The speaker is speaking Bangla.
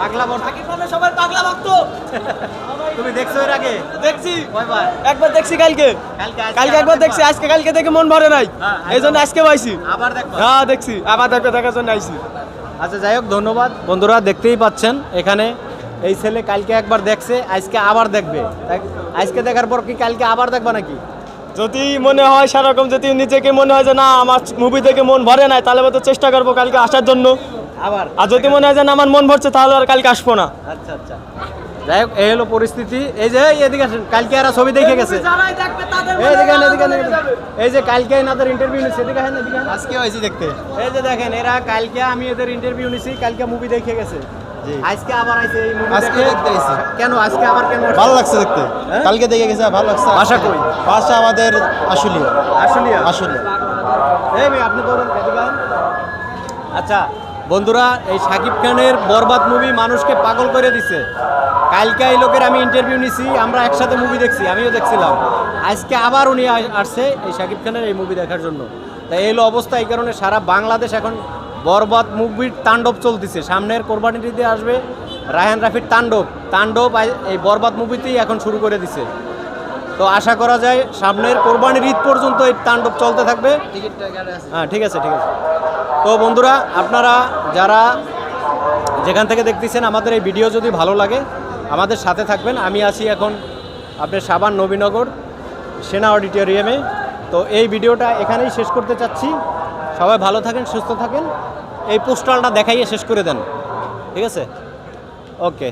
পাগলা বর সাকিব খানের সবাই পাগলা ভক্ত। তুমি দেখছ এর আগে? দেখছি। কয়বার একবার দেখছি কালকে। কালকে একবার দেখছি। আজকে কালকে দেখে মন ভরে নাই। হ্যাঁ, এই জন্য আজকে পাইছি। আবার দেখো হ্যাঁ দেখছি। আবার দেখবে দেখার জন্য আইছি। আচ্ছা যাই হোক ধন্যবাদ। বন্ধুরা দেখতেই পাচ্ছেন এখানে। এই ছেলে কালকে একবার দেখছে আজকে আবার দেখবে। আজকে দেখার পর কি কালকে আবার দেখবা নাকি? যদি মনে হয় সেরকম যদি নিজেকে মনে হয় যে না আমার মুভি দেখে মন ভরে নাই তাহলে তো চেষ্টা করব কালকে আসার জন্য। আবার আর যদি মনে হয় যে না আমার মন ভরছে তাহলে আর কালকে আসব না। আচ্ছা আচ্ছা। যাই হোক এই হলো পরিস্থিতি। এই যে এদিকে আসেন কালকে এরা ছবি দেখে গেছে। এই দেখেন এদিকে। এই যে কালকে এনাদের ইন্টারভিউ নিচ্ছে এদিকে আসেন এদিকে আজকে হয়েছি দেখতে। এই যে দেখেন এরা কালকে আমি এদের ইন্টারভিউ নিছি কালকে মুভি দেখে গেছে। জি। আজকে আবার আইছে এই মুভি আজকে দেখতে আইছি। কেন আজকে আবার কেন? ভালো লাগছে দেখতে। হ্যাঁ? কালকে দেখে গেছে ভালো লাগছে। ভাষা আমাদের আসলীয় আসলে আসলে এই আপনি বলুন আচ্ছা বন্ধুরা, এই শাকিব খানের বরবাদ মুভি মানুষকে পাগল করে দিছে। কালকে এই লোকের আমি ইন্টারভিউ নিছি, আমরা একসাথে মুভি দেখছি, আমিও দেখছিলাম। আজকে আবার উনি আসছে এই শাকিব খানের এই মুভি দেখার জন্য। তাই এই অবস্থা, এই কারণে সারা বাংলাদেশ এখন বরবাদ মুভির তাণ্ডব চলতেছে। সামনের কোরবানিটিতে আসবে রায়হান রাফির তাণ্ডব। তাণ্ডব এই বরবাদ মুভিতেই এখন শুরু করে দিছে। তো আশা করা যায় সামনের কোরবানির ঈদ পর্যন্ত এই তাণ্ডব চলতে থাকবে। হ্যাঁ ঠিক আছে ঠিক আছে। তো বন্ধুরা, আপনারা যারা যেখান থেকে দেখতেছেন আমাদের এই ভিডিও যদি ভালো লাগে, আমাদের সাথে থাকবেন। আমি আছি এখন আপনার সাবান নবীনগর, সেনা অডিটোরিয়ামে। তো এই ভিডিওটা এখানেই শেষ করতে চাচ্ছি। সবাই ভালো থাকেন, সুস্থ থাকেন। এই পোস্টালটা দেখাইয়ে শেষ করে দেন। ঠিক আছে? ওকে।